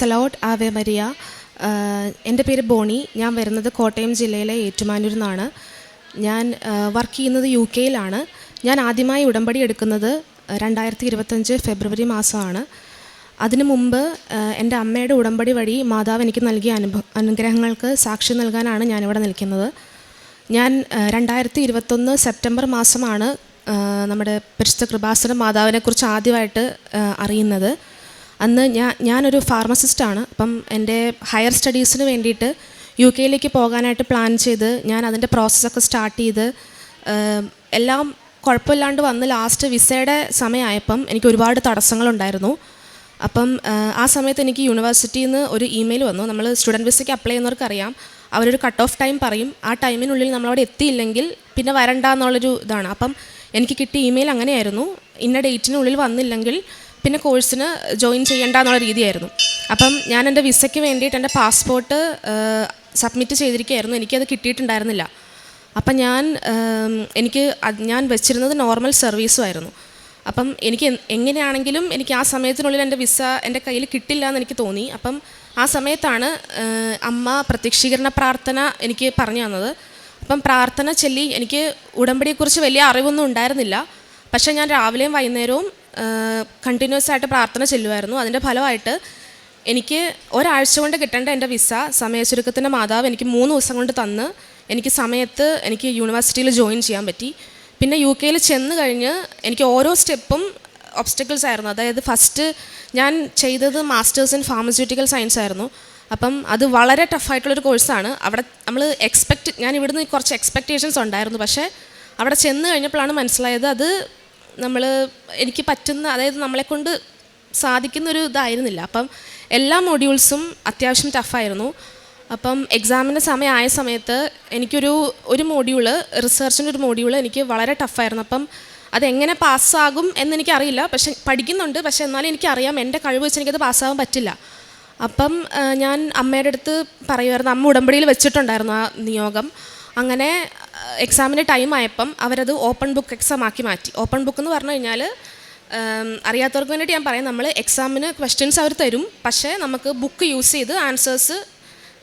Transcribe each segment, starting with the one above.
Price ആവേ ആവെ Maria. എന്റെ പേര് ബോണി. ഞാൻ വരുന്നത് കോട്ടയം ജില്ലയിലെ ഏറ്റുമാനൂരിൽ നിന്നാണ് ഞാൻ വർക്ക് ചെയ്യുന്നത് യു കെയിലാണ്. ഞാൻ ആദ്യമായി ഉടമ്പടി എടുക്കുന്നത് രണ്ടായിരത്തി ഇരുപത്തഞ്ച് ഫെബ്രുവരി മാസമാണ്. അതിനു മുമ്പ് എന്റെ അമ്മയുടെ ഉടമ്പടി വഴി മാതാവ് എനിക്ക് നൽകിയ അനുഭവ അനുഗ്രഹങ്ങൾക്ക് സാക്ഷി നൽകാനാണ് ഞാനിവിടെ നിൽക്കുന്നത്. ഞാൻ രണ്ടായിരത്തി ഇരുപത്തൊന്ന് സെപ്റ്റംബർ മാസമാണ് നമ്മുടെ പരിശുദ്ധ കൃപാസന മാതാവിനെക്കുറിച്ച് ആദ്യമായിട്ട് അറിയുന്നത്. അന്ന് ഞാൻ ഞാനൊരു ഫാർമസിസ്റ്റാണ്. അപ്പം എന്റെ ഹയർ സ്റ്റഡീസിന് വേണ്ടിയിട്ട് യു കെയിലേക്ക് പോകാനായിട്ട് പ്ലാൻ ചെയ്ത് ഞാൻ അതിന്റെ പ്രോസസ്സൊക്കെ സ്റ്റാർട്ട് ചെയ്ത് എല്ലാം കുഴപ്പമില്ലാണ്ട് വന്ന് ലാസ്റ്റ് വിസയുടെ സമയമായപ്പം എനിക്ക് ഒരുപാട് തടസ്സങ്ങളുണ്ടായിരുന്നു. അപ്പം ആ സമയത്ത് എനിക്ക് യൂണിവേഴ്സിറ്റിയിൽ നിന്ന് ഒരു ഇമെയിൽ വന്നു. നമ്മൾ സ്റ്റുഡന്റ് വിസയ്ക്ക് അപ്ലൈ ചെയ്യുന്നവർക്ക് ചെയ്യുന്നവർക്കറിയാം. അവരൊരു കട്ട് ഓഫ് ടൈം പറയും. ആ ടൈമിനുള്ളിൽ നമ്മളവിടെ എത്തിയില്ലെങ്കിൽ പിന്നെ വരണ്ട എന്നുള്ളൊരു ഇതാണ്. അപ്പം എനിക്ക് കിട്ടിയ ഇമെയിൽ അങ്ങനെയായിരുന്നു. ഇന്ന ഡേറ്റിനുള്ളിൽ വന്നില്ലെങ്കിൽ പിന്നെ കോഴ്സിന് ജോയിൻ ചെയ്യേണ്ട എന്നുള്ള രീതിയായിരുന്നു. അപ്പം ഞാൻ എന്റെ വിസയ്ക്ക് വേണ്ടിയിട്ട് എന്റെ പാസ്പോർട്ട് സബ്മിറ്റ് ചെയ്തിരിക്കുകയായിരുന്നു. എനിക്കത് കിട്ടിയിട്ടുണ്ടായിരുന്നില്ല. അപ്പം ഞാൻ എനിക്ക് ഞാൻ വെച്ചിരുന്നത് നോർമൽ സർവീസും ആയിരുന്നു. അപ്പം എനിക്ക് എങ്ങനെയാണെങ്കിലും എനിക്ക് ആ സമയത്തിനുള്ളിൽ എന്റെ വിസ എന്റെ കയ്യിൽ കിട്ടില്ല എന്ന് എനിക്ക് തോന്നി. അപ്പം ആ സമയത്താണ് അമ്മ പ്രത്യക്ഷീകരണ പ്രാർത്ഥന എനിക്ക് പറഞ്ഞു തന്നത്. അപ്പം പ്രാർത്ഥന ചൊല്ലി എനിക്ക് ഉടമ്പടിയെക്കുറിച്ച് വലിയ അറിവൊന്നും ഉണ്ടായിരുന്നില്ല. പക്ഷേ ഞാൻ രാവിലെയും വൈകുന്നേരവും കണ്ടിന്യൂസ് ആയിട്ട് പ്രാർത്ഥന ചെല്ലുമായിരുന്നു അതിന്റെ ഫലമായിട്ട് എനിക്ക് ഒരാഴ്ച കൊണ്ട് കിട്ടേണ്ട എന്റെ വിസ സമയച്ചുരുക്കത്തിന്റെ മാതാവ് എനിക്ക് മൂന്ന് ദിവസം കൊണ്ട് തന്ന്. എനിക്ക് സമയത്ത് എനിക്ക് യൂണിവേഴ്സിറ്റിയിൽ ജോയിൻ ചെയ്യാൻ പറ്റി. പിന്നെ യു കെയിൽ ചെന്ന് കഴിഞ്ഞ് എനിക്ക് ഓരോ സ്റ്റെപ്പും ഒബ്സ്റ്റക്കിൾസ് ആയിരുന്നു. അതായത് ഫസ്റ്റ് ഞാൻ ചെയ്തത് മാസ്റ്റേഴ്സ് ഇൻ ഫാർമസ്യൂട്ടിക്കൽ സയൻസ് ആയിരുന്നു. അപ്പം അത് വളരെ ടഫായിട്ടുള്ളൊരു കോഴ്സാണ് അവിടെ നമ്മൾ എക്സ്പെക്റ്റ് ഞാൻ ഇവിടുന്ന് കുറച്ച് എക്സ്പെക്റ്റേഷൻസ് ഉണ്ടായിരുന്നു. പക്ഷേ അവിടെ ചെന്ന് കഴിഞ്ഞപ്പോഴാണ് മനസ്സിലായത് അത് നമ്മൾ എനിക്ക് പറ്റുന്ന അതായത് നമ്മളെക്കൊണ്ട് സാധിക്കുന്ന ഒരു ഇതായിരുന്നില്ല. അപ്പം എല്ലാ മൊഡ്യൂൾസും അത്യാവശ്യം ടഫായിരുന്നു അപ്പം എക്സാമിന്റെ സമയമായ സമയത്ത് എനിക്കൊരു ഒരു മോഡ്യൂൾ റിസർച്ചിന്റെ ഒരു മോഡ്യൂൾ എനിക്ക് വളരെ ടഫായിരുന്നു അപ്പം അതെങ്ങനെ പാസ്സാകും എന്നെനിക്കറിയില്ല പക്ഷെ പഠിക്കുന്നുണ്ട്. പക്ഷെ എന്നാലും എനിക്കറിയാം. എന്റെ കഴിവ് വെച്ച് എനിക്കത് പാസ്സാകാൻ പറ്റില്ല. അപ്പം ഞാൻ അമ്മയുടെ അടുത്ത് പറയുമായിരുന്നു. അമ്മ ഉടമ്പടിയിൽ വെച്ചിട്ടുണ്ടായിരുന്നു ആ നിയോഗം. അങ്ങനെ എക്സാമിന്റെ ടൈം ആയപ്പം അവരത് ഓപ്പൺ ബുക്ക് എക്സാം ആക്കി മാറ്റി. ഓപ്പൺ ബുക്ക് എന്ന് പറഞ്ഞു കഴിഞ്ഞാൽ അറിയാത്തവർക്ക് വേണ്ടിയിട്ട് ഞാൻ പറയാം. നമ്മൾ എക്സാമിന് ക്വസ്റ്റ്യൻസ് അവർ തരും. പക്ഷേ നമുക്ക് ബുക്ക് യൂസ് ചെയ്ത് ആൻസേഴ്സ്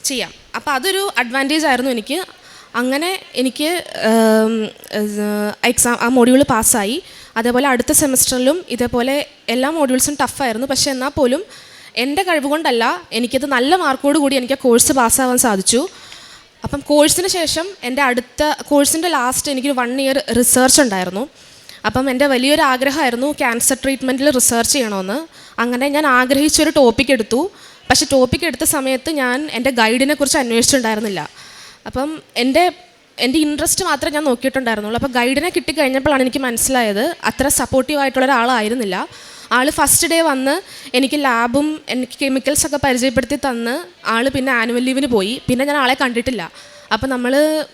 ചെയ്യാം. അപ്പോൾ അതൊരു അഡ്വാന്റേജ് ആയിരുന്നു എനിക്ക്. അങ്ങനെ എനിക്ക് എക്സാം ആ മോഡ്യൂൾ പാസ്സായി അതേപോലെ അടുത്ത സെമസ്റ്ററിലും ഇതേപോലെ എല്ലാ മോഡ്യൂൾസും ടഫായിരുന്നു പക്ഷേ എന്നാൽ പോലും എന്റെ കഴിവ് കൊണ്ടല്ല എനിക്കത് നല്ല മാർക്കോട് കൂടി എനിക്ക് ആ കോഴ്സ് പാസ്സാവാൻ സാധിച്ചു. അപ്പം കോഴ്സിന് ശേഷം എന്റെ അടുത്ത കോഴ്സിന്റെ ലാസ്റ്റ് എനിക്കൊരു വൺ ഇയർ റിസർച്ച് ഉണ്ടായിരുന്നു. അപ്പം എന്റെ വലിയൊരു ആഗ്രഹമായിരുന്നു ക്യാൻസർ ട്രീറ്റ്മെന്റിൽ റിസർച്ച് ചെയ്യണമെന്ന്. അങ്ങനെ ഞാൻ ആഗ്രഹിച്ചൊരു ടോപ്പിക് എടുത്തു. പക്ഷേ ടോപ്പിക് എടുത്ത സമയത്ത് ഞാൻ എന്റെ ഗൈഡിനെ കുറിച്ച് അന്വേഷിച്ചിട്ടുണ്ടായിരുന്നില്ല. അപ്പം എന്റെ എന്റെ ഇൻട്രസ്റ്റ് മാത്രമേ ഞാൻ നോക്കിയിട്ടുണ്ടായിരുന്നുള്ളൂ. അപ്പോൾ ഗൈഡിനെ കിട്ടിക്കഴിഞ്ഞപ്പോഴാണ് എനിക്ക് മനസ്സിലായത് അത്ര സപ്പോർട്ടീവ് ആയിട്ടുള്ള ഒരാളായിരുന്നില്ല. ആൾ ഫസ്റ്റ് ഡേ വന്ന് എനിക്ക് ലാബും എനിക്ക് കെമിക്കൽസൊക്കെ പരിചയപ്പെടുത്തി തന്ന് ആൾ പിന്നെ ആനുവൽ ലീവിന് പോയി. പിന്നെ ഞാൻ ആളെ കണ്ടിട്ടില്ല. അപ്പോൾ നമ്മൾ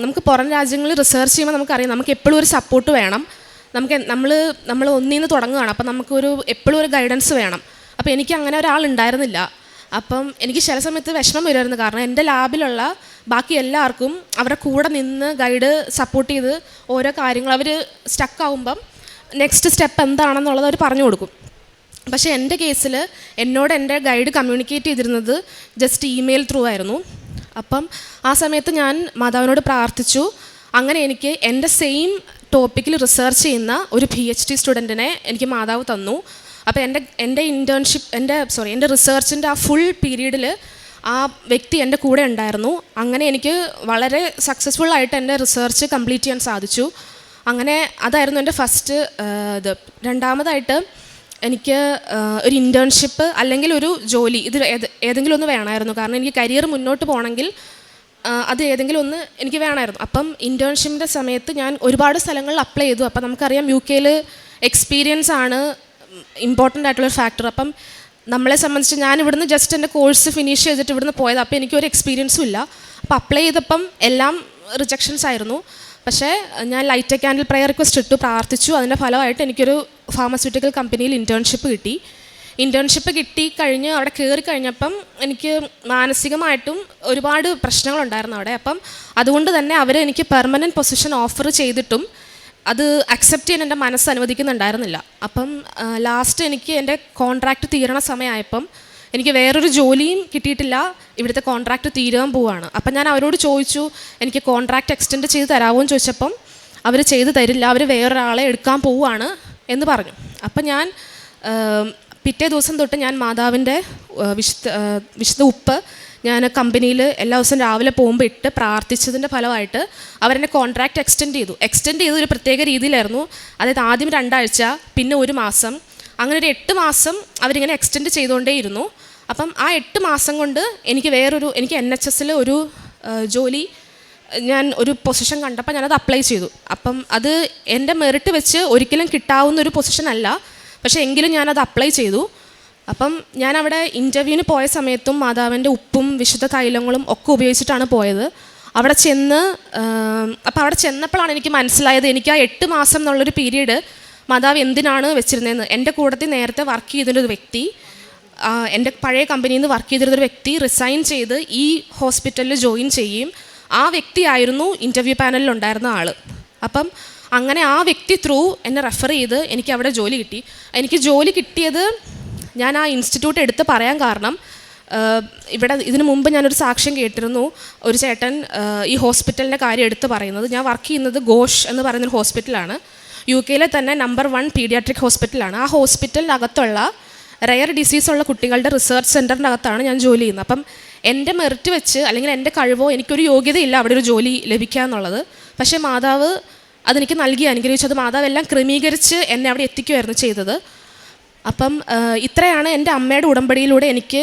നമുക്ക് പുറം രാജ്യങ്ങളിൽ റിസർച്ച് ചെയ്യുമ്പോൾ നമുക്കറിയാം. നമുക്ക് എപ്പോഴും ഒരു സപ്പോർട്ട് വേണം. നമുക്ക് നമ്മൾ നമ്മൾ ഒന്നിൽ നിന്ന് തുടങ്ങുകയാണ്. അപ്പം നമുക്കൊരു എപ്പോഴും ഒരു ഗൈഡൻസ് വേണം. അപ്പോൾ എനിക്ക് അങ്ങനെ ഒരാൾ ഉണ്ടായിരുന്നില്ല. അപ്പം എനിക്ക് ചില സമയത്ത് വിഷമം വരുമായിരുന്നു. കാരണം എന്റെ ലാബിലുള്ള ബാക്കി എല്ലാവർക്കും അവരുടെ കൂടെ നിന്ന് ഗൈഡ് സപ്പോർട്ട് ചെയ്ത് ഓരോ കാര്യങ്ങൾ അവർ സ്റ്റക്കാവുമ്പം നെക്സ്റ്റ് സ്റ്റെപ്പ് എന്താണെന്നുള്ളത് അവർ പറഞ്ഞു കൊടുക്കും. പക്ഷേ എന്റെ കേസിൽ എന്നോട് എന്റെ ഗൈഡ് കമ്മ്യൂണിക്കേറ്റ് ചെയ്തിരുന്നത് ജസ്റ്റ് ഇമെയിൽ ത്രൂ ആയിരുന്നു. അപ്പം ആ സമയത്ത് ഞാൻ മാതാവിനോട് പ്രാർത്ഥിച്ചു. അങ്ങനെ എനിക്ക് എന്റെ സെയിം ടോപ്പിക്കിൽ റിസർച്ച് ചെയ്യുന്ന ഒരു പി എച്ച് ഡി സ്റ്റുഡന്റിനെ എനിക്ക് മാതാവ് തന്നു. അപ്പോൾ എന്റെ എന്റെ ഇന്റേൺഷിപ്പ് എന്റെ സോറി എന്റെ റിസർച്ചിന്റെ ആ ഫുൾ പീരീഡിൽ ആ വ്യക്തി എന്റെ കൂടെ ഉണ്ടായിരുന്നു. അങ്ങനെ എനിക്ക് വളരെ സക്സസ്ഫുൾ ആയിട്ട് എന്റെ റിസർച്ച് കംപ്ലീറ്റ് ചെയ്യാൻ സാധിച്ചു. അങ്ങനെ അതായിരുന്നു എന്റെ ഫസ്റ്റ് ഇത്. രണ്ടാമതായിട്ട് എനിക്ക് ഒരു ഇന്റേൺഷിപ്പ് അല്ലെങ്കിൽ ഒരു ജോലി ഇത് ഏതെങ്കിലും ഒന്ന് വേണമായിരുന്നു. കാരണം എനിക്ക് കരിയർ മുന്നോട്ട് പോകണമെങ്കിൽ അത് ഏതെങ്കിലും ഒന്ന് എനിക്ക് വേണമായിരുന്നു. അപ്പം ഇന്റേൺഷിപ്പിന്റെ സമയത്ത് ഞാൻ ഒരുപാട് സ്ഥലങ്ങളിൽ അപ്ലൈ ചെയ്തു. അപ്പം നമുക്കറിയാം യു കെയിൽ എക്സ്പീരിയൻസ് ആണ് ഇമ്പോർട്ടന്റ് ആയിട്ടുള്ളൊരു ഫാക്ടർ അപ്പം നമ്മളെ സംബന്ധിച്ച് ഞാൻ ഇവിടുന്ന് ജസ്റ്റ് എന്റെ കോഴ്സ് ഫിനിഷ് ചെയ്തിട്ട് ഇവിടുന്ന് പോയത്. അപ്പോൾ എനിക്കൊരു എക്സ്പീരിയൻസും ഇല്ല. അപ്പോൾ അപ്ലൈ ചെയ്തപ്പം എല്ലാം റിജക്ഷൻസ് ആയിരുന്നു. പക്ഷേ ഞാൻ ലൈറ്റ് ക്യാൻഡിൽ പ്രയർ റിക്വസ്റ്റ് ഇട്ടു പ്രാർത്ഥിച്ചു. അതിന്റെ ഫലമായിട്ട് എനിക്കൊരു ഫാർമസ്യൂട്ടിക്കൽ കമ്പനിയിൽ ഇന്റേൺഷിപ്പ് കിട്ടി. ഇന്റേൺഷിപ്പ് കിട്ടി കഴിഞ്ഞ് അവിടെ കയറി കഴിഞ്ഞപ്പം എനിക്ക് മാനസികമായിട്ടും ഒരുപാട് പ്രശ്നങ്ങളുണ്ടായിരുന്നു അവിടെ. അപ്പം അതുകൊണ്ട് തന്നെ അവർ എനിക്ക് പെർമനന്റ് പൊസിഷൻ ഓഫർ ചെയ്തിട്ടും അത് അക്സെപ്റ്റ് ചെയ്യാൻ എന്റെ മനസ്സ് അനുവദിക്കുന്നുണ്ടായിരുന്നില്ല. അപ്പം ലാസ്റ്റ് എനിക്ക് എന്റെ കോൺട്രാക്റ്റ് തീരണ സമയമായപ്പം എനിക്ക് വേറൊരു ജോലിയും കിട്ടിയിട്ടില്ല. ഇവിടുത്തെ കോൺട്രാക്റ്റ് തീരാൻ പോവാണ്. അപ്പം ഞാൻ അവരോട് ചോദിച്ചു എനിക്ക് കോൺട്രാക്റ്റ് എക്സ്റ്റെൻഡ് ചെയ്ത് തരാമോ എന്ന് ചോദിച്ചപ്പം അവർ ചെയ്ത് തരില്ല അവർ വേറൊരാളെ എടുക്കാൻ പോവുകയാണ് എന്ന് പറഞ്ഞു. അപ്പം ഞാൻ പിറ്റേ ദിവസം തൊട്ട് ഞാൻ മാതാവിന്റെ വിശുദ്ധ വിശുദ്ധ ഉപ്പ് ഞാൻ കമ്പനിയിൽ എല്ലാ ദിവസവും രാവിലെ പോകുമ്പോൾ ഇട്ട് പ്രാർത്ഥിച്ചതിന്റെ ഫലമായിട്ട് അവരെന്നെ കോൺട്രാക്റ്റ് എക്സ്റ്റെൻഡ് ചെയ്തു. എക്സ്റ്റെൻഡ് ചെയ്ത് ഒരു പ്രത്യേക രീതിയിലായിരുന്നു. അതായത് ആദ്യം രണ്ടാഴ്ച പിന്നെ ഒരു മാസം. അങ്ങനെ ഒരു എട്ട് മാസം അവരിങ്ങനെ എക്സ്റ്റെൻഡ് ചെയ്തുകൊണ്ടേയിരുന്നു. അപ്പം ആ എട്ട് മാസം കൊണ്ട് എനിക്ക് വേറൊരു എനിക്ക് എൻ എച്ച് എസിൽ ഒരു ജോലി ഞാൻ ഒരു പൊസിഷൻ കണ്ടപ്പോൾ ഞാനത് അപ്ലൈ ചെയ്തു. അപ്പം അത് എന്റെ മെറിറ്റ് വെച്ച് ഒരിക്കലും കിട്ടാവുന്ന ഒരു പൊസിഷൻ അല്ല. പക്ഷേ എങ്കിലും ഞാനത് അപ്ലൈ ചെയ്തു. അപ്പം ഞാൻ അവിടെ ഇന്റർവ്യൂവിന് പോയ സമയത്തും മാതാവിന്റെ ഉപ്പും വിശുദ്ധ തൈലങ്ങളും ഒക്കെ ഉപയോഗിച്ചിട്ടാണ് പോയത്. അവിടെ ചെന്ന് അപ്പോൾ അവിടെ ചെന്നപ്പോഴാണ് എനിക്ക് മനസ്സിലായത് എനിക്ക് ആ എട്ട് മാസം എന്നുള്ളൊരു പീരീഡ് മാതാവ് എന്തിനാണ് വെച്ചിരുന്നതെന്ന്. എന്റെ കൂട്ടത്തിൽ നേരത്തെ വർക്ക് ചെയ്തൊരു വ്യക്തി എന്റെ പഴയ കമ്പനിയിൽ നിന്ന് വർക്ക് ചെയ്തിരുന്നൊരു വ്യക്തി റിസൈൻ ചെയ്ത് ഈ ഹോസ്പിറ്റലിൽ ജോയിൻ ചെയ്യും ആ വ്യക്തിയായിരുന്നു ഇന്റർവ്യൂ പാനലിൽ ഉണ്ടായിരുന്ന ആൾ അപ്പം അങ്ങനെ ആ വ്യക്തി ത്രൂ എന്നെ റെഫർ ചെയ്ത് എനിക്ക് അവിടെ ജോലി കിട്ടി. എനിക്ക് ജോലി കിട്ടിയത് ഞാൻ ആ ഇൻസ്റ്റിറ്റ്യൂട്ട് എടുത്ത് പറയാൻ കാരണം ഇവിടെ ഇതിനു മുമ്പ് ഞാനൊരു സാക്ഷ്യം കേട്ടിരുന്നു. ഒരു ചേട്ടൻ ഈ ഹോസ്പിറ്റലിന്റെ കാര്യം എടുത്ത് പറയുന്നത്. ഞാൻ വർക്ക് ചെയ്യുന്നത് ഘോഷ് എന്ന് പറയുന്നൊരു ഹോസ്പിറ്റലാണ് യു കെയിലെ തന്നെ നമ്പർ വൺ പീഡിയാട്രിക് ഹോസ്പിറ്റലാണ് ആ ഹോസ്പിറ്റലിനകത്തുള്ള റയർ ഡിസീസ് ഉള്ള കുട്ടികളുടെ റിസർച്ച് സെന്ററിന്റെ അകത്താണ് ഞാൻ ജോലി ചെയ്യുന്നത്. അപ്പം എന്റെ മെറിറ്റ് വെച്ച് അല്ലെങ്കിൽ എന്റെ കഴിവോ എനിക്കൊരു യോഗ്യതയില്ല അവിടെ ഒരു ജോലി ലഭിക്കുക എന്നുള്ളത്. പക്ഷേ മാതാവ് അതെനിക്ക് നൽകി അനുഗ്രഹിച്ചു. അത് മാതാവ് എല്ലാം ക്രമീകരിച്ച് എന്നെ അവിടെ എത്തിക്കുമായിരുന്നു ചെയ്തത്. അപ്പം ഇത്രയാണ് എന്റെ അമ്മയുടെ ഉടമ്പടിയിലൂടെ എനിക്ക്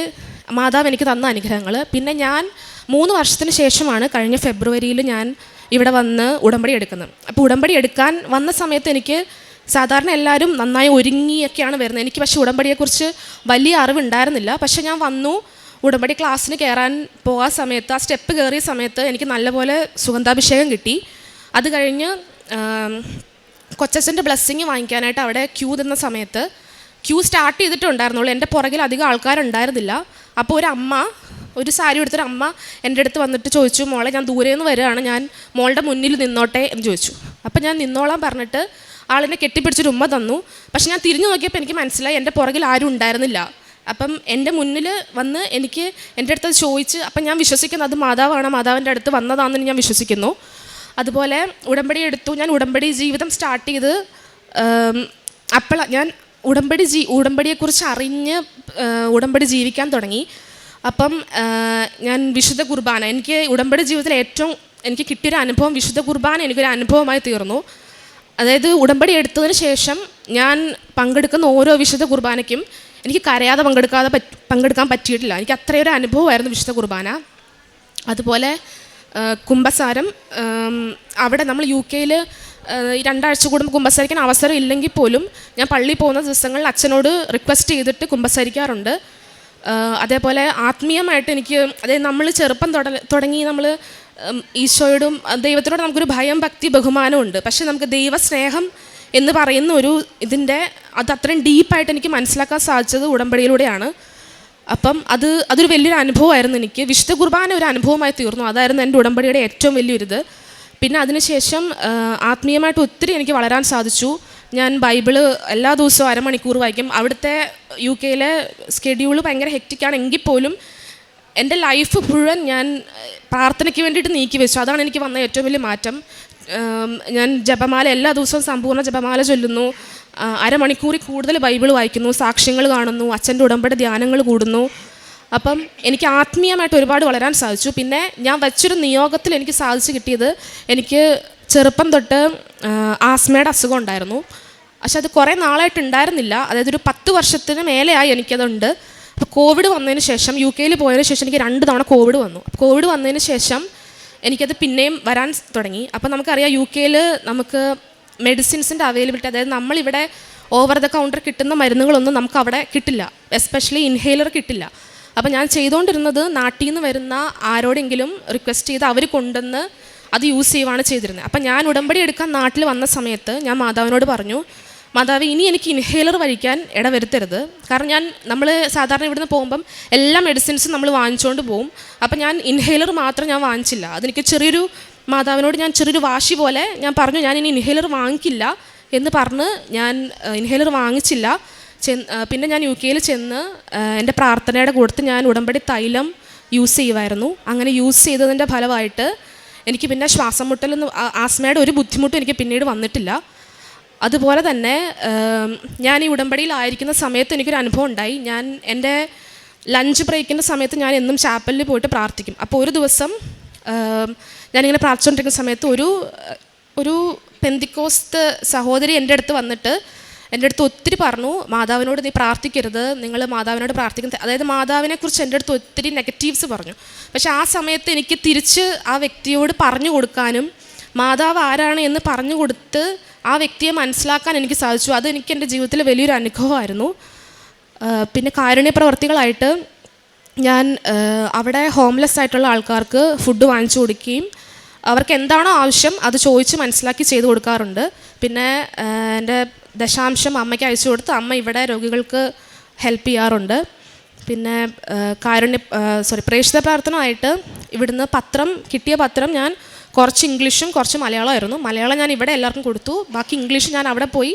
മാതാവ് എനിക്ക് തന്ന അനുഗ്രഹങ്ങൾ. പിന്നെ ഞാൻ മൂന്ന് വർഷത്തിന് ശേഷമാണ് കഴിഞ്ഞ ഫെബ്രുവരിയിൽ ഞാൻ ഇവിടെ വന്ന് ഉടമ്പടി എടുക്കുന്നത്. അപ്പോൾ ഉടമ്പടി എടുക്കാൻ വന്ന സമയത്ത് എനിക്ക് സാധാരണ എല്ലാവരും നന്നായി ഒരുങ്ങിയൊക്കെയാണ് വരുന്നത്. എനിക്ക് പക്ഷേ ഉടമ്പടിയെക്കുറിച്ച് വലിയ അറിവുണ്ടായിരുന്നില്ല. പക്ഷേ ഞാൻ വന്നു ഉടമ്പടി ക്ലാസ്സിന് കയറാൻ പോകാൻ സമയത്ത് ആ സ്റ്റെപ്പ് കയറിയ സമയത്ത് എനിക്ക് നല്ലപോലെ സുഗന്ധാഭിഷേകം കിട്ടി. അത് കഴിഞ്ഞ് കൊച്ചച്ഛന്റെ ബ്ലെസ്സിങ് വാങ്ങിക്കാനായിട്ട് അവിടെ ക്യൂ നിന്ന സമയത്ത് ക്യൂ സ്റ്റാർട്ട് ചെയ്തിട്ടുണ്ടായിരുന്നുള്ളൂ. എന്റെ പുറകിൽ അധികം ആൾക്കാരുണ്ടായിരുന്നില്ല. അപ്പോൾ ഒരു അമ്മ ഒരു സാരി എടുത്തൊരു അമ്മ എന്റെ അടുത്ത് വന്നിട്ട് ചോദിച്ചു മോളെ ഞാൻ ദൂരെ നിന്ന് വരികയാണ്. ഞാൻ മോളുടെ മുന്നിൽ നിന്നോട്ടെ? എന്ന് ചോദിച്ചു. അപ്പം ഞാൻ നിന്നോളാം പറഞ്ഞിട്ട് ആളിനെ കെട്ടിപ്പിടിച്ചൊരു ഉമ്മ തന്നു. പക്ഷെ ഞാൻ തിരിഞ്ഞു നോക്കിയപ്പോൾ എനിക്ക് മനസ്സിലായി എന്റെ പുറകിൽ ആരും ഉണ്ടായിരുന്നില്ല. അപ്പം എന്റെ മുന്നിൽ വന്ന് എനിക്ക് എന്റെ അടുത്ത് ചോദിച്ച് അപ്പം ഞാൻ വിശ്വസിക്കുന്നു അത് മാതാവാണ് മാതാവിന്റെ അടുത്ത് വന്നതാണെന്ന് ഞാൻ വിശ്വസിക്കുന്നു. അതുപോലെ ഉടമ്പടി എടുത്തു. ഞാൻ ഉടമ്പടി ജീവിതം സ്റ്റാർട്ട് ചെയ്ത് അപ്പോൾ ഞാൻ ഉടമ്പടി ജീ ഉടമ്പടിയെക്കുറിച്ച് അറിഞ്ഞ് ഉടമ്പടി ജീവിക്കാൻ തുടങ്ങി. അപ്പം ഞാൻ വിശുദ്ധ കുർബാന എനിക്ക് ഉടമ്പടി ജീവിതത്തിൽ ഏറ്റവും എനിക്ക് കിട്ടിയൊരു അനുഭവം വിശുദ്ധ കുർബാന എനിക്കൊരു അനുഭവമായി തീർന്നു. അതായത് ഉടമ്പടി എടുത്തതിന് ശേഷം ഞാൻ പങ്കെടുക്കുന്ന ഓരോ വിശുദ്ധ കുർബാനയ്ക്കും എനിക്ക് കരയാതെ പങ്കെടുക്കാതെ പങ്കെടുക്കാൻ പറ്റിയിട്ടില്ല. എനിക്ക് അത്രയൊരു അനുഭവമായിരുന്നു വിശുദ്ധ കുർബാന. അതുപോലെ കുംഭസാരം അവിടെ നമ്മൾ യു കെയിൽ രണ്ടാഴ്ച കൂടുമ്പോൾ കുംഭസാരിക്കാൻ അവസരം ഇല്ലെങ്കിൽ പോലും ഞാൻ പള്ളിയിൽ പോകുന്ന ദിവസങ്ങളിൽ അച്ഛനോട് റിക്വസ്റ്റ് ചെയ്തിട്ട് കുമ്പസാരിക്കാറുണ്ട് ആ, അതേപോലെ ആത്മീയമായിട്ട് എനിക്ക് അതായത് നമ്മൾ ചെറുപ്പം തുട- തുടങ്ങി നമ്മൾ ഈശോയോടും ദൈവത്തിനോട് നമുക്കൊരു ഭയം ഭക്തി ബഹുമാനമുണ്ട് പക്ഷേ നമുക്ക് ദൈവസ്നേഹം എന്ന് പറയുന്ന ഒരു ഇതിന്റെ അത് അത്രയും ഡീപ്പായിട്ട് എനിക്ക് മനസ്സിലാക്കാൻ സാധിച്ചത് ഉടമ്പടിയിലൂടെയാണ്. അപ്പം അത് അതൊരു വലിയൊരു അനുഭവമായിരുന്നു എനിക്ക്. വിശുദ്ധ കുർബാന ഒരു അനുഭവമായി തീർന്നു. അതായിരുന്നു എന്റെ ഉടമ്പടിയുടെ ഏറ്റവും വലിയൊരിത്. പിന്നെ അതിനുശേഷം ആത്മീയമായിട്ട് ഒത്തിരി എനിക്ക് വളരാൻ സാധിച്ചു. ഞാൻ ബൈബിൾ എല്ലാ ദിവസവും അരമണിക്കൂർ വായിക്കും. അവിടുത്തെ യു കെയിലെ സ്കെഡ്യൂൾ ഭയങ്കര ഹെക്റ്റിക്കാണ് എങ്കിൽ പോലും എന്റെ ലൈഫ് മുഴുവൻ ഞാൻ പ്രാർത്ഥനയ്ക്ക് വേണ്ടിയിട്ട് നീക്കി വെച്ചു. അതാണ് എനിക്ക് വന്ന ഏറ്റവും വലിയ മാറ്റം. ഞാൻ ജപമാല എല്ലാ ദിവസവും സമ്പൂർണ ജപമാല ചൊല്ലുന്നു. അരമണിക്കൂറിൽ കൂടുതൽ ബൈബിൾ വായിക്കുന്നു സാക്ഷ്യങ്ങൾ കാണുന്നു അച്ഛന്റെ ഉടമ്പടി ധ്യാനങ്ങൾ കൂടുന്നു. അപ്പം എനിക്ക് ആത്മീയമായിട്ട് ഒരുപാട് വളരാൻ സാധിച്ചു. പിന്നെ ഞാൻ വെച്ചൊരു നിയോഗത്തിൽ എനിക്ക് സാധിച്ചു കിട്ടിയത് എനിക്ക് ചെറുപ്പം തൊട്ട് ആസ്മയുടെ അസുഖം ഉണ്ടായിരുന്നു. പക്ഷെ അത് കുറേ നാളായിട്ട് ഉണ്ടായിരുന്നില്ല അതായത് ഒരു പത്ത് വർഷത്തിന് മേലെയായി എനിക്കതുണ്ട്. അപ്പോൾ കോവിഡ് വന്നതിന് ശേഷം യു കെയിൽ പോയതിന് ശേഷം എനിക്ക് രണ്ട് തവണ കോവിഡ് വന്നു. കോവിഡ് വന്നതിന് ശേഷം എനിക്കത് പിന്നെയും വരാൻ തുടങ്ങി. അപ്പോൾ നമുക്കറിയാം യു കെയിൽ നമുക്ക് മെഡിസിൻസിന്റെ അവൈലബിലിറ്റി അതായത് നമ്മളിവിടെ ഓവർ ദ കൗണ്ടർ കിട്ടുന്ന മരുന്നുകളൊന്നും നമുക്ക് അവിടെ കിട്ടില്ല. എസ്പെഷ്യലി ഇൻഹേലർ കിട്ടില്ല. അപ്പോൾ ഞാൻ ചെയ്തുകൊണ്ടിരുന്നത് നാട്ടിൽ നിന്ന് വരുന്ന ആരോടെങ്കിലും റിക്വസ്റ്റ് ചെയ്ത് അവർ കൊണ്ടുവന്ന് അത് യൂസ് ചെയ്യുവാണ് ചെയ്തിരുന്നത്. അപ്പം ഞാൻ ഉടമ്പടി എടുക്കാൻ നാട്ടിൽ വന്ന സമയത്ത് ഞാൻ മാതാവിനോട് പറഞ്ഞു മാതാവ് ഇനി എനിക്ക് ഇൻഹേലർ വഴിക്കാൻ ഇടവരുത്തരുത്. കാരണം ഞാൻ നമ്മൾ സാധാരണ ഇവിടുന്ന് പോകുമ്പം എല്ലാ മെഡിസിൻസും നമ്മൾ വാങ്ങിച്ചുകൊണ്ട് പോകും അപ്പം ഞാൻ ഇൻഹേലർ മാത്രം ഞാൻ വാങ്ങിച്ചില്ല. അതെനിക്ക് ചെറിയൊരു മാതാവിനോട് ഞാൻ ചെറിയൊരു വാശി പോലെ ഞാൻ പറഞ്ഞു ഞാൻ ഇനി ഇൻഹേലർ വാങ്ങിക്കില്ല എന്ന് പറഞ്ഞ് ഞാൻ ഇൻഹേലർ വാങ്ങിച്ചില്ല. പിന്നെ ഞാൻ യു കെയിൽ ചെന്ന് എന്റെ പ്രാർത്ഥനയുടെ കൂടത്ത് ഞാൻ ഉടമ്പടി തൈലം യൂസ് ചെയ്യുമായിരുന്നു അങ്ങനെ യൂസ് ചെയ്തതിന്റെ ഫലമായിട്ട് എനിക്ക് പിന്നെ ശ്വാസം മുട്ടലൊന്നും ആസ്മയുടെ ഒരു ബുദ്ധിമുട്ടും എനിക്ക് പിന്നീട് വന്നിട്ടില്ല. അതുപോലെ തന്നെ ഞാൻ ഈ ഉടമ്പടിയിലായിരിക്കുന്ന സമയത്ത് എനിക്കൊരു അനുഭവം ഉണ്ടായി. ഞാൻ എന്റെ ലഞ്ച് ബ്രേക്കിന്റെ സമയത്ത് ഞാൻ എന്നും ചാപ്പലിൽ പോയിട്ട് പ്രാർത്ഥിക്കും. അപ്പോൾ ഒരു ദിവസം ഞാനിങ്ങനെ പ്രാർത്ഥിച്ചുകൊണ്ടിരിക്കുന്ന സമയത്ത് ഒരു ഒരു പെന്തിക്കോസ്ത് സഹോദരി എന്റെ അടുത്ത് വന്നിട്ട് എന്റെ അടുത്ത് ഒത്തിരി പറഞ്ഞു മാതാവിനോട് നീ പ്രാർത്ഥിക്കരുത്. നിങ്ങൾ മാതാവിനോട് പ്രാർത്ഥിക്കുന്ന അതായത് മാതാവിനെക്കുറിച്ച് എന്റെ അടുത്ത് ഒത്തിരി നെഗറ്റീവ്സ് പറഞ്ഞു. പക്ഷേ ആ സമയത്ത് എനിക്ക് തിരിച്ച് ആ വ്യക്തിയോട് പറഞ്ഞു കൊടുക്കാനും മാതാവ് ആരാണ് എന്ന് പറഞ്ഞു കൊടുത്ത് ആ വ്യക്തിയെ മനസ്സിലാക്കാൻ എനിക്ക് സാധിച്ചു. അത് എനിക്ക് എന്റെ ജീവിതത്തിൽ വലിയൊരു അനുഭവമായിരുന്നു. പിന്നെ കാരുണ്യ പ്രവർത്തികളായിട്ട് ഞാൻ അവിടെ ഹോംലെസ് ആയിട്ടുള്ള ആൾക്കാർക്ക് ഫുഡ് വാങ്ങിച്ചു കൊടുക്കുകയും അവർക്ക് എന്താണോ ആവശ്യം അത് ചോദിച്ച് മനസ്സിലാക്കി ചെയ്തു കൊടുക്കാറുണ്ട്. പിന്നെ എന്റെ ദശാംശം അമ്മയ്ക്ക് അയച്ചു കൊടുത്ത് അമ്മ ഇവിടെ രോഗികൾക്ക് ഹെൽപ്പ് ചെയ്യാറുണ്ട്. പിന്നെ കാരുണ്യ സോറി പ്രേക്ഷിത പ്രാർത്ഥനമായിട്ട് ഇവിടുന്ന് പത്രം കിട്ടിയ പത്രം ഞാൻ കുറച്ച് ഇംഗ്ലീഷും കുറച്ച് മലയാളമായിരുന്നു മലയാളം ഞാൻ ഇവിടെ എല്ലാവർക്കും കൊടുത്തു. ബാക്കി ഇംഗ്ലീഷ് ഞാൻ അവിടെ പോയി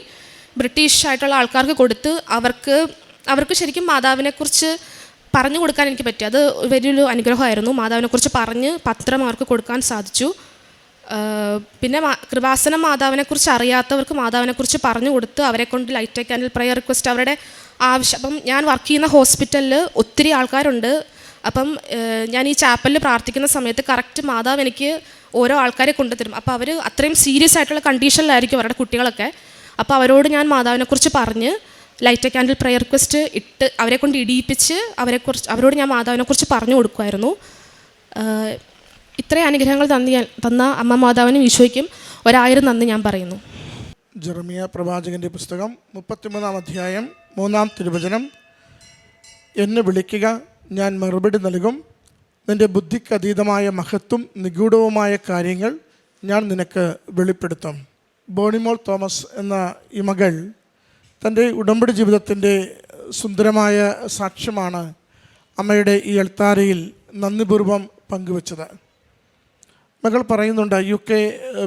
ബ്രിട്ടീഷ് ആയിട്ടുള്ള ആൾക്കാർക്ക് കൊടുത്ത് അവർക്ക് അവർക്ക് ശരിക്കും മാതാവിനെക്കുറിച്ച് പറഞ്ഞു കൊടുക്കാൻ എനിക്ക് പറ്റി. അത് വലിയൊരു അനുഗ്രഹമായിരുന്നു. മാതാവിനെക്കുറിച്ച് പറഞ്ഞ് പത്രം അവർക്ക് കൊടുക്കാൻ സാധിച്ചു. പിന്നെ കൃപാസനം മാതാവിനെക്കുറിച്ച് അറിയാത്തവർക്ക് മാതാവിനെക്കുറിച്ച് പറഞ്ഞു കൊടുത്ത് അവരെ കൊണ്ട് ലൈറ്റ് ക്യാൻഡിൽ പ്രയർ റിക്വസ്റ്റ് അവരുടെ ആവശ്യം അപ്പം ഞാൻ വർക്ക് ചെയ്യുന്ന ഹോസ്പിറ്റലിൽ ഒത്തിരി ആൾക്കാരുണ്ട്. അപ്പം ഞാൻ ഈ ചാപ്പലിൽ പ്രാർത്ഥിക്കുന്ന സമയത്ത് കറക്റ്റ് മാതാവ് എനിക്ക് ഓരോ ആൾക്കാരെ കൊണ്ടുതരും. അപ്പോൾ അവർ അത്രയും സീരിയസ് ആയിട്ടുള്ള കണ്ടീഷനിലായിരിക്കും അവരുടെ കുട്ടികളൊക്കെ. അപ്പോൾ അവരോട് ഞാൻ മാതാവിനെക്കുറിച്ച് പറഞ്ഞ് ലൈറ്റ് ക്യാൻഡിൽ പ്രയർ റിക്വസ്റ്റ് ഇട്ട് അവരെ കൊണ്ട് ഇടിയിപ്പിച്ച് അവരെക്കുറിച്ച് അവരോട് ഞാൻ മാതാവിനെക്കുറിച്ച് പറഞ്ഞു കൊടുക്കുമായിരുന്നു. ഇത്രയും അനുഗ്രഹങ്ങൾ തന്നി തന്ന അമ്മ മാതാവിനും ഈശോയ്ക്കും ഒരായിരം നന്ദി ഞാൻ പറയുന്നു. ജെറമിയ പ്രവാചകന്റെ പുസ്തകം മുപ്പത്തിമൂന്നാം അധ്യായം മൂന്നാം തിരുവചനം. എന്നെ വിളിക്കുക ഞാൻ മറുപടി നൽകും. നിന്റെ ബുദ്ധിക്ക് അതീതമായ മഹത്വം നിഗൂഢവുമായ കാര്യങ്ങൾ ഞാൻ നിനക്ക് വെളിപ്പെടുത്തും. ബോണിമോൾ തോമസ് എന്ന ഈ മകൾ തന്റെ ഉടമ്പടി ജീവിതത്തിന്റെ സുന്ദരമായ സാക്ഷ്യമാണ് അമ്മയുടെ ഈ എൽത്താരയിൽ നന്ദിപൂർവം പങ്കുവച്ചത്. മകൾ പറയുന്നുണ്ട് യു കെ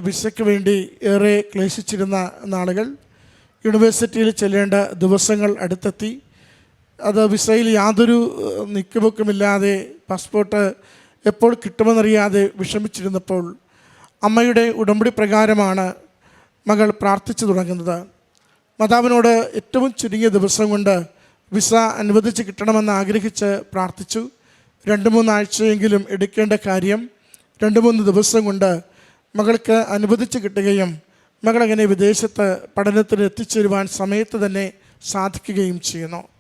വിസയ്ക്ക് വേണ്ടി ഏറെ ക്ലേശിച്ചിരുന്ന നാളുകൾ. യൂണിവേഴ്സിറ്റിയിൽ ചെല്ലേണ്ട ദിവസങ്ങൾ അടുത്തെത്തി. അത് വിസയിൽ യാതൊരു നിക്കുപൊക്കുമില്ലാതെ പാസ്പോർട്ട് എപ്പോൾ കിട്ടുമെന്നറിയാതെ വിഷമിച്ചിരുന്നപ്പോൾ അമ്മയുടെ ഉടമ്പടി പ്രകാരമാണ് മകൾ പ്രാർത്ഥിച്ചു തുടങ്ങുന്നത്. മാതാവിനോട് ഏറ്റവും ചുരുങ്ങിയ ദിവസം കൊണ്ട് വിസ അനുവദിച്ച് കിട്ടണമെന്ന് ആഗ്രഹിച്ച് പ്രാർത്ഥിച്ചു. രണ്ട് മൂന്നാഴ്ചയെങ്കിലും എടുക്കേണ്ട കാര്യം രണ്ട് മൂന്ന് ദിവസം കൊണ്ട് മകൾക്ക് അനുവദിച്ച് കിട്ടുകയും മകളങ്ങനെ വിദേശത്ത് പഠനത്തിന് എത്തിച്ചേരുവാൻ സമയത്ത് തന്നെ സാധിക്കുകയും ചെയ്യുന്നു.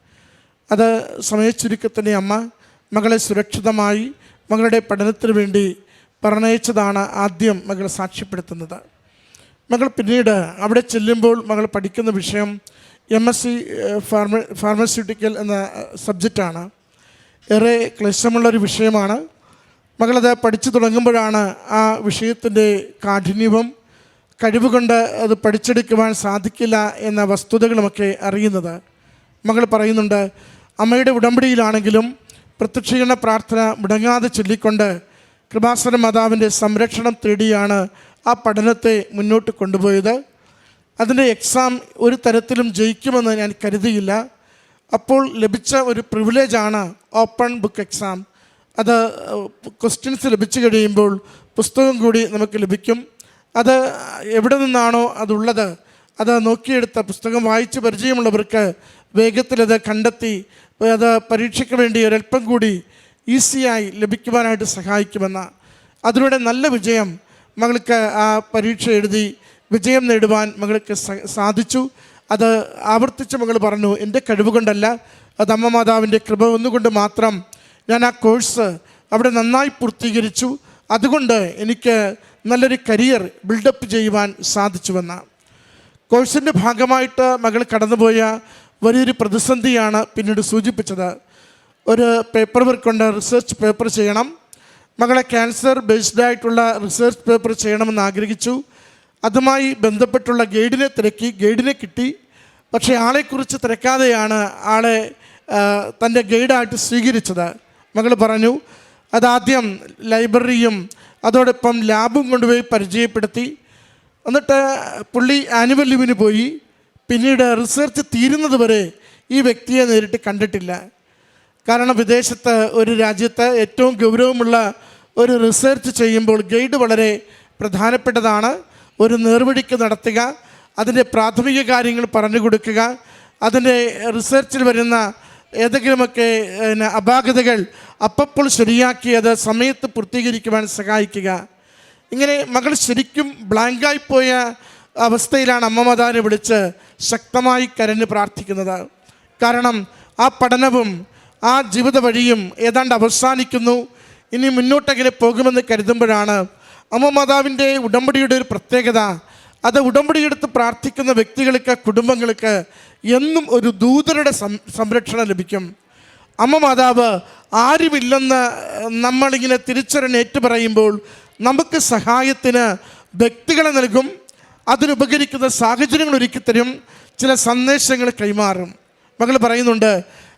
അത് സമയച്ചുരുക്കത്തിന്റെ അമ്മ മകളെ സുരക്ഷിതമായി മകളുടെ പഠനത്തിന് വേണ്ടി പറഞ്ഞയച്ചതാണ് ആദ്യം മകൾ സാക്ഷ്യപ്പെടുത്തുന്നത്. മകൾ പിന്നീട് അവിടെ ചെല്ലുമ്പോൾ മകൾ പഠിക്കുന്ന വിഷയം M S C pharma pharmaceutical എന്ന സബ്ജക്റ്റാണ്. ഏറെ ക്ലേശമുള്ളൊരു വിഷയമാണ്. മകളത് പഠിച്ചു തുടങ്ങുമ്പോഴാണ് ആ വിഷയത്തിന്റെ കാഠിന്യവും കഴിവുകൊണ്ട് അത് പഠിച്ചെടുക്കുവാൻ സാധിക്കില്ല എന്ന വസ്തുതകളുമൊക്കെ അറിയുന്നത്. മകൾ പറയുന്നുണ്ട് അമ്മയുടെ ഉടമ്പടിയിലാണെങ്കിലും പ്രത്യക്ഷീകരണ പ്രാർത്ഥന മുടങ്ങാതെ ചൊല്ലിക്കൊണ്ട് കൃപാസന മാതാവിന്റെ സംരക്ഷണം തേടിയാണ് ആ പഠനത്തെ മുന്നോട്ട് കൊണ്ടുപോയത്. അതിന്റെ എക്സാം ഒരു തരത്തിലും ജയിക്കുമെന്ന് ഞാൻ കരുതിയില്ല. അപ്പോൾ ലഭിച്ച ഒരു പ്രിവിലേജാണ് ഓപ്പൺ ബുക്ക് എക്സാം. അത് ക്വസ്റ്റ്യൻസ് ലഭിച്ചു കഴിയുമ്പോൾ പുസ്തകം കൂടി നമുക്ക് ലഭിക്കും. അത് എവിടെ നിന്നാണോ അതുള്ളത് അത് നോക്കിയെടുത്ത പുസ്തകം വായിച്ച് പരിചയമുള്ളവർക്ക് വേഗത്തിലത് കണ്ടെത്തി അത് പരീക്ഷയ്ക്ക് വേണ്ടി ഒരല്പം കൂടി ഈസിയായി ലഭിക്കുവാനായിട്ട് സഹായിക്കുമെന്ന അതിലൂടെ നല്ല വിജയം മകൾക്ക് ആ പരീക്ഷ എഴുതി വിജയം നേടുവാൻ മകൾക്ക് സാധിച്ചു. അത് ആവർത്തിച്ച് മകൾ പറഞ്ഞു എന്റെ കഴിവുകൊണ്ടല്ല അത് അമ്മ മാതാവിന്റെ കൃപ ഒന്നുകൊണ്ട് മാത്രം ഞാൻ ആ കോഴ്സ് അവിടെ നന്നായി പൂർത്തീകരിച്ചു. അതുകൊണ്ട് എനിക്ക് നല്ലൊരു കരിയർ ബിൽഡപ്പ് ചെയ്യുവാൻ സാധിച്ചുവെന്ന. കോഴ്സിന്റെ ഭാഗമായിട്ട് മകൾ കടന്നുപോയ വലിയൊരു പ്രതിസന്ധിയാണ് പിന്നീട് സൂചിപ്പിച്ചത്. ഒരു പേപ്പർ വർക്ക് ഉണ്ട് റിസർച്ച് പേപ്പർ ചെയ്യണം. മകളെ ക്യാൻസർ ബേസ്ഡ് ആയിട്ടുള്ള റിസർച്ച് പേപ്പർ ചെയ്യണമെന്ന് ആഗ്രഹിച്ചു. അതുമായി ബന്ധപ്പെട്ടുള്ള ഗൈഡിനെ തിരക്കി ഗൈഡിനെ കിട്ടി. പക്ഷേ ആളെക്കുറിച്ച് തിരക്കാതെയാണ് ആളെ തന്റെ ഗൈഡായിട്ട് സ്വീകരിച്ചത്. മകൾ പറഞ്ഞു അതാദ്യം ലൈബ്രറിയും അതോടൊപ്പം ലാബും കൊണ്ടുപോയി പരിചയപ്പെടുത്തി. എന്നിട്ട് പുള്ളി ആനുവൽ ലീവിന് പോയി. പിന്നീട് റിസർച്ച് തീരുന്നത് വരെ ഈ വ്യക്തിയെ നേരിട്ട് കണ്ടിട്ടില്ല. കാരണം വിദേശത്ത് ഒരു രാജ്യത്ത് ഏറ്റവും ഗൗരവമുള്ള ഒരു റിസർച്ച് ചെയ്യുമ്പോൾ ഗൈഡ് വളരെ പ്രധാനപ്പെട്ടതാണ്. ഒരു നേർവഴിക്ക് നടത്തുക അതിന്റെ പ്രാഥമിക കാര്യങ്ങൾ പറഞ്ഞു കൊടുക്കുക അതിന്റെ റിസർച്ചിൽ വരുന്ന ഏതെങ്കിലുമൊക്കെ അപാകതകൾ അപ്പപ്പോൾ ശരിയാക്കി അത് സമയത്ത് പൂർത്തീകരിക്കുവാൻ സഹായിക്കുക. ഇങ്ങനെ മകൾ ശരിക്കും ബ്ലാങ്കായി പോയ അവസ്ഥയിലാണ് അമ്മ വിളിച്ച് ശക്തമായി കരഞ്ഞ് പ്രാർത്ഥിക്കുന്നത്. കാരണം ആ പഠനവും ആ ജീവിത വഴിയും ഏതാണ്ട് അവസാനിക്കുന്നു. ഇനി മുന്നോട്ടെങ്ങനെ പോകുമെന്ന് കരുതുമ്പോഴാണ് അമ്മ മാതാവിന്റെ ഉടമ്പടിയുടെ ഒരു പ്രത്യേകത. അത് ഉടമ്പടിയെടുത്ത് പ്രാർത്ഥിക്കുന്ന വ്യക്തികൾക്ക് കുടുംബങ്ങൾക്ക് എന്നും ഒരു ദൂതരുടെ സംരക്ഷണം ലഭിക്കും. അമ്മ മാതാവ് ആരുമില്ലെന്ന് നമ്മളിങ്ങനെ തിരിച്ചറിഞ്ഞ് ഏറ്റുപറയുമ്പോൾ നമുക്ക് സഹായത്തിന് വ്യക്തികളെ നൽകും. അതിനുപകരിക്കുന്ന സാഹചര്യങ്ങൾ ഒരുക്കിത്തരും ചില സന്ദേശങ്ങൾ കൈമാറും. മകൾ പറയുന്നുണ്ട്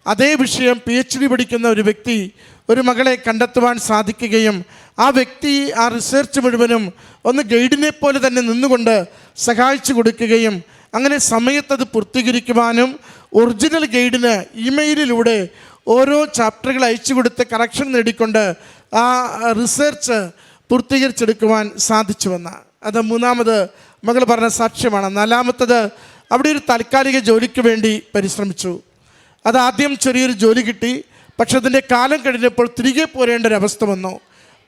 അതേ വിഷയം പി എച്ച് ഡി പഠിക്കുന്ന ഒരു വ്യക്തി ഒരു മകളെ കണ്ടെത്തുവാൻ സാധിക്കുകയും ആ വ്യക്തി ആ റിസർച്ച് മുഴുവനും ഒന്ന് ഗൈഡിനെ പോലെ തന്നെ നിന്നുകൊണ്ട് സഹായിച്ചു കൊടുക്കുകയും അങ്ങനെ സമയത്തത് പൂർത്തീകരിക്കുവാനും ഒറിജിനൽ ഗൈഡിന് ഇമെയിലിലൂടെ ഓരോ ചാപ്റ്ററുകൾ അയച്ചു കൊടുത്ത് കറക്ഷൻ നേടിക്കൊണ്ട് ആ റിസർച്ച് പൂർത്തീകരിച്ചെടുക്കുവാൻ സാധിച്ചുവെന്ന് അത് മൂന്നാമത് മകൾ പറഞ്ഞ സാക്ഷ്യമാണ്. നാലാമത്തത് അവിടെ ഒരു താൽക്കാലിക ജോലിക്ക് വേണ്ടി പരിശ്രമിച്ചു. അത് ആദ്യം ചെറിയൊരു ജോലി കിട്ടി. പക്ഷെ അതിന്റെ കാലം കഴിഞ്ഞപ്പോൾ തിരികെ പോരേണ്ട ഒരു അവസ്ഥ വന്നു.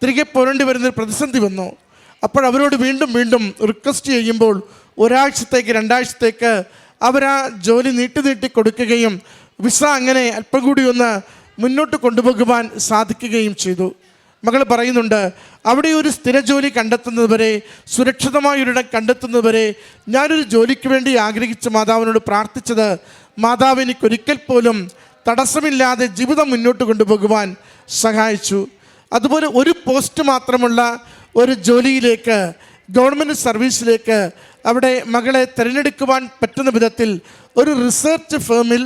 തിരികെ പോരേണ്ടി വരുന്നൊരു പ്രതിസന്ധി വന്നു. അപ്പോൾ അവരോട് വീണ്ടും വീണ്ടും റിക്വസ്റ്റ് ചെയ്യുമ്പോൾ ഒരാഴ്ചത്തേക്ക് രണ്ടാഴ്ചത്തേക്ക് അവരാ ജോലി നീട്ടി നീട്ടി കൊടുക്കുകയും വിസ അങ്ങനെ അല്പം കൂടി ഒന്ന് മുന്നോട്ട് കൊണ്ടുപോകുവാൻ സാധിക്കുകയും ചെയ്തു. മകൾ പറയുന്നുണ്ട് അവിടെ ഒരു സ്ഥിര ജോലി കണ്ടെത്തുന്നതുവരെ സുരക്ഷിതമായൊരിടം കണ്ടെത്തുന്നതുവരെ ഞാനൊരു ജോലിക്ക് വേണ്ടി ആഗ്രഹിച്ച് മാതാവിനോട് പ്രാർത്ഥിച്ചത് മാതാവ് എനിക്കൊരിക്കൽ പോലും തടസ്സമില്ലാതെ ജീവിതം മുന്നോട്ട് കൊണ്ടുപോകുവാൻ സഹായിച്ചു. അതുപോലെ ഒരു പോസ്റ്റ് മാത്രമുള്ള ഒരു ജോലിയിലേക്ക് ഗവൺമെന്റ് സർവീസിലേക്ക് അവിടെ മകളെ തിരഞ്ഞെടുക്കുവാൻ പറ്റുന്ന വിധത്തിൽ ഒരു റിസർച്ച് ഫേമിൽ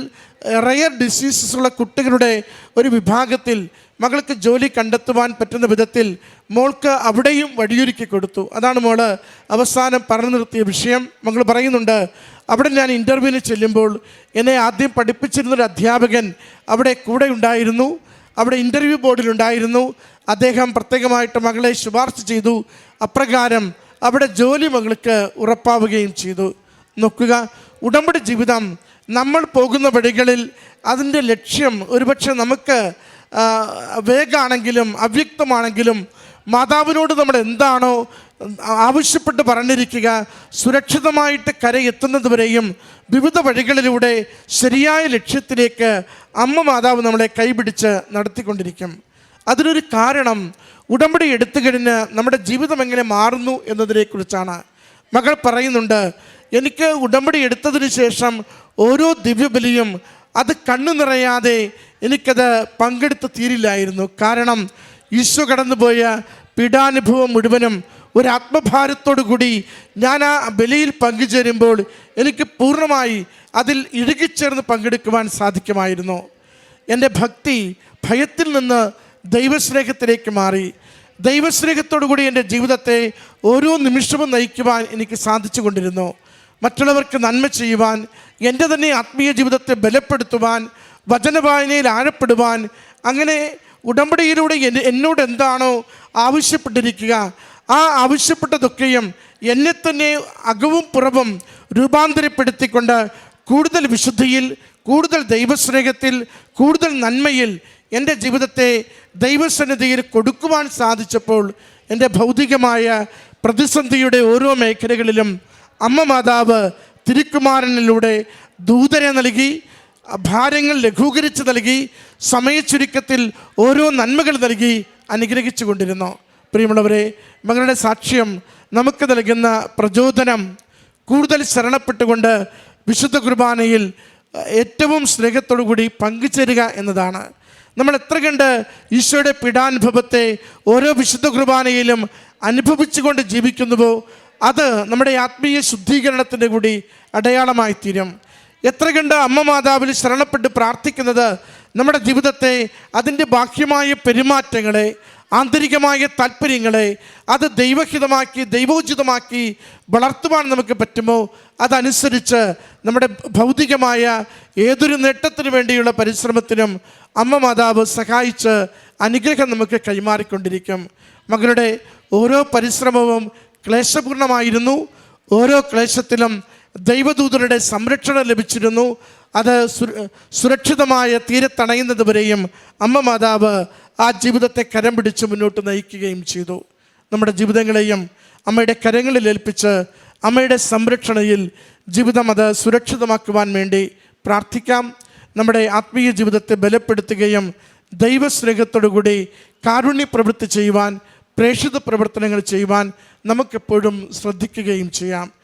റയർ ഡിസീസസ് ഉള്ള കുട്ടികളുടെ ഒരു വിഭാഗത്തിൽ മകൾക്ക് ജോലി കണ്ടെത്തുവാൻ പറ്റുന്ന വിധത്തിൽ മോൾക്ക് അവിടെയും വഴിയൊരുക്കി കൊടുത്തു. അതാണ് മോൾ അവസാനം പറഞ്ഞു നിർത്തിയ വിഷയം. മകൾ പറയുന്നുണ്ട് അവിടെ ഞാൻ ഇന്റർവ്യൂവിന് ചെല്ലുമ്പോൾ എന്നെ ആദ്യം പഠിപ്പിച്ചിരുന്നൊരു അധ്യാപകൻ അവിടെ കൂടെ ഉണ്ടായിരുന്നു. അവിടെ ഇന്റർവ്യൂ ബോർഡിലുണ്ടായിരുന്നു അദ്ദേഹം പ്രത്യേകമായിട്ട് മകളെ ശുപാർശ ചെയ്തു. അപ്രകാരം അവിടെ ജോലി മകൾക്ക് ഉറപ്പാവുകയും ചെയ്തു. നോക്കുക ഉടമ്പടി ജീവിതം നമ്മൾ പോകുന്ന വഴികളിൽ അതിന്റെ ലക്ഷ്യം ഒരുപക്ഷെ നമുക്ക് വേഗാണെങ്കിലും അവ്യക്തമാണെങ്കിലും മാതാവിനോട് നമ്മൾ എന്താണോ ആവശ്യപ്പെട്ട് പറഞ്ഞിരിക്കുക സുരക്ഷിതമായിട്ട് കരയെത്തുന്നത് വരെയും വിവിധ വഴികളിലൂടെ ശരിയായ ലക്ഷ്യത്തിലേക്ക് അമ്മ മാതാവ് നമ്മളെ കൈപിടിച്ച് നടത്തിക്കൊണ്ടിരിക്കും. അതിനൊരു കാരണം ഉടമ്പടി എടുത്തു കഴിഞ്ഞ് നമ്മുടെ ജീവിതം എങ്ങനെ മാറുന്നു എന്നതിനെക്കുറിച്ചാണ്. മകൾ പറയുന്നുണ്ട് എനിക്ക് ഉടമ്പടി എടുത്തതിന് ശേഷം ഓരോ ദിവ്യബലിയും അത് കണ്ണു നിറയാതെ എനിക്കത് പങ്കെടുത്ത് തീരില്ലായിരുന്നു. കാരണം ഈശോ കടന്നുപോയ പീഡാനുഭവം മുഴുവനും ഒരു ആത്മഭാരത്തോടു കൂടി ഞാൻ ആ ബലിയിൽ പങ്കുചേരുമ്പോൾ എനിക്ക് പൂർണമായി അതിൽ ഇഴുകിച്ചേർന്ന് പങ്കെടുക്കുവാൻ സാധിക്കുമായിരുന്നു. എന്റെ ഭക്തി ഭയത്തിൽ നിന്ന് ദൈവസ്നേഹത്തിലേക്ക് മാറി. ദൈവസ്നേഹത്തോടു കൂടി എന്റെ ജീവിതത്തെ ഓരോ നിമിഷവും നയിക്കുവാൻ എനിക്ക് സാധിച്ചു കൊണ്ടിരുന്നു. മറ്റുള്ളവർക്ക് നന്മ ചെയ്യുവാൻ എന്റെ തന്നെ ആത്മീയ ജീവിതത്തെ ബലപ്പെടുത്തുവാൻ വചനവായനയിൽ ആഴപ്പെടുവാൻ അങ്ങനെ ഉടമ്പടിയിലൂടെ എന്നെ- എന്നോട് എന്താണോ ആവശ്യപ്പെട്ടിരിക്കുക ആ ആവശ്യപ്പെട്ടതൊക്കെയും എന്നെ തന്നെ അകവും പുറവും രൂപാന്തരപ്പെടുത്തിക്കൊണ്ട് കൂടുതൽ വിശുദ്ധിയിൽ കൂടുതൽ ദൈവസ്നേഹത്തിൽ കൂടുതൽ നന്മയിൽ എന്റെ ജീവിതത്തെ ദൈവസന്നിധിയിൽ കൊടുക്കുവാൻ സാധിച്ചപ്പോൾ എന്റെ ഭൗതികമായ പ്രതിസന്ധിയുടെ ഓരോ മേഖലകളിലും അമ്മ മാതാവ് തിരുക്കുമാരനിലൂടെ ദൂതരെ നൽകി ഭാരങ്ങൾ ലഘൂകരിച്ച് നൽകി സമയച്ചുരുക്കത്തിൽ ഓരോ നന്മകൾ നൽകി അനുഗ്രഹിച്ചു കൊണ്ടിരുന്നു. പ്രിയമുള്ളവരെ മകളുടെ സാക്ഷ്യം നമുക്ക് നൽകുന്ന പ്രചോദനം കൂടുതൽ ശരണപ്പെട്ടുകൊണ്ട് വിശുദ്ധ കുർബാനയിൽ ഏറ്റവും സ്നേഹത്തോടു കൂടി പങ്കുചേരുക എന്നതാണ്. നമ്മൾ എത്ര കണ്ട് ഈശോയുടെ പീഡാനുഭവത്തെ ഓരോ വിശുദ്ധ കുർബാനയിലും അനുഭവിച്ചുകൊണ്ട് ജീവിക്കുന്നുവോ അത് നമ്മുടെ ആത്മീയ ശുദ്ധീകരണത്തിന്റെ കൂടി അടയാളമായി തീരും എത്ര കണ്ട് അമ്മ മാതാവിൽ ശരണപ്പെട്ട് പ്രാർത്ഥിക്കുന്നത് നമ്മുടെ ജീവിതത്തെ അതിന്റെ ബാഹ്യമായ പെരുമാറ്റങ്ങളെ ആന്തരികമായ താല്പര്യങ്ങളെ അത് ദൈവഹിതമാക്കി ദൈവോചിതമാക്കി വളർത്തുവാൻ നമുക്ക് പറ്റുമോ? അതനുസരിച്ച് നമ്മുടെ ഭൗതികമായ ഏതൊരു നേട്ടത്തിനു വേണ്ടിയുള്ള പരിശ്രമത്തിനും അമ്മ മാതാവ് സഹായിച്ച് അനുഗ്രഹം നമുക്ക് കൈമാറിക്കൊണ്ടിരിക്കും. മകളുടെ ഓരോ പരിശ്രമവും ക്ലേശപൂർണമായിരുന്നു. ഓരോ ക്ലേശത്തിലും ദൈവദൂതരുടെ സംരക്ഷണം ലഭിച്ചിരുന്നു. അത് സുരക്ഷിതമായ തീരത്തണയുന്നത് വരെയും അമ്മ മാതാവ് ആ ജീവിതത്തെ കരം പിടിച്ച് മുന്നോട്ട് നയിക്കുകയും ചെയ്തു. നമ്മുടെ ജീവിതങ്ങളെയും അമ്മയുടെ കരങ്ങളിൽ ഏൽപ്പിച്ച് അമ്മയുടെ സംരക്ഷണയിൽ ജീവിതം അത് സുരക്ഷിതമാക്കുവാൻ വേണ്ടി പ്രാർത്ഥിക്കാം. നമ്മുടെ ആത്മീയ ജീവിതത്തെ ബലപ്പെടുത്തുകയും ദൈവസ്നേഹത്തോടുകൂടി കാരുണ്യ പ്രവൃത്തി ചെയ്യുവാൻ പ്രേക്ഷിത പ്രവർത്തനങ്ങൾ ചെയ്യുവാൻ നമുക്കെപ്പോഴും ശ്രദ്ധിക്കുകയും ചെയ്യാം.